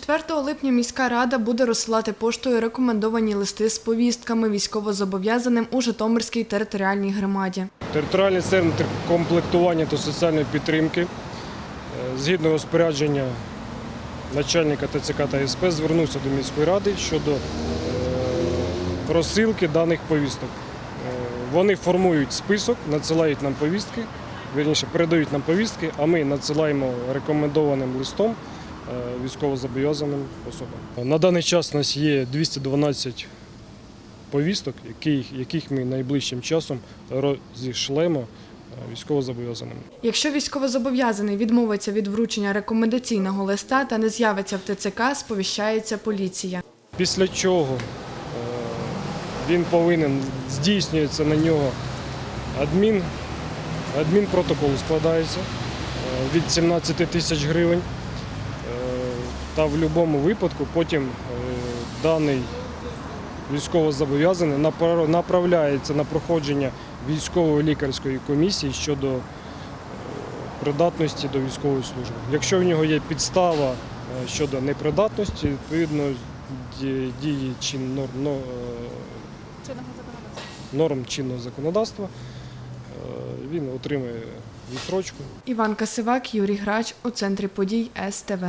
4 липня міська рада буде розсилати поштою рекомендовані листи з повістками військовозобов'язаним у Житомирській територіальній громаді. Територіальний центр комплектування та соціальної підтримки е, згідно розпорядження начальника ТЦК та СП звернувся до міської ради щодо е, розсилки даних повісток. Е, Вони формують список, надсилають нам повістки, вірніше передають нам повістки, а ми надсилаємо рекомендованим листом військовозобов'язаним особам. На даний час у нас є 212 повісток, яких, яких ми найближчим часом розішлемо е, військовозобов'язаним. Якщо військовозобов'язаний відмовиться від вручення рекомендаційного листа та не з'явиться в ТЦК, сповіщається поліція. Після чого е, він повинен здійснюється на нього адмін, адмінпротокол складається е, від 17 тисяч гривень. Та в будь-якому випадку потім е, даний військовозобов'язаний направляється на проходження військової лікарської комісії щодо е, придатності до військової служби. Якщо в нього є підстава е, щодо непридатності, відповідно дії чин норм, норм чинного законодавства, він отримує відсрочку. Іван Касивак, Юрій Грач у центрі подій СТВ.